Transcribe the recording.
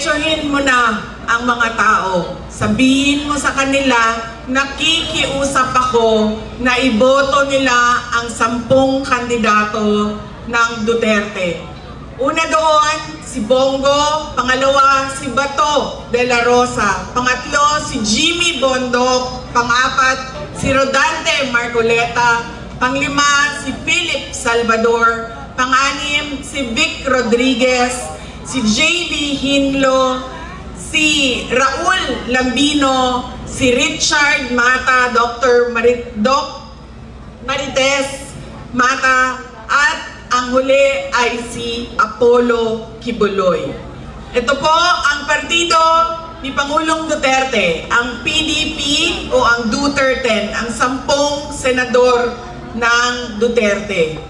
diretsuhin mo na ang mga tao. Sabihin mo sa kanila, nakikiusap ako na iboto nila ang sampung kandidato ng Duterte. Una doon, si Bongo. Pangalawa, si Bato de la Rosa. Pangatlo, si Jimmy Bondok. Pangapat, si Rodante Marcoleta. Panglima, si Philip Salvador. Panganim, si Vic Rodriguez. Si JV Hinlo. Si Raul Lambino. Si Richard Mata, Dr. Marit, Doc Marites Mata at ang huli ay si Apollo Kibuloy. Ito po ang partido ni Pangulong Duterte, ang PDP o ang Duterte, ang sampung senador ng Duterte.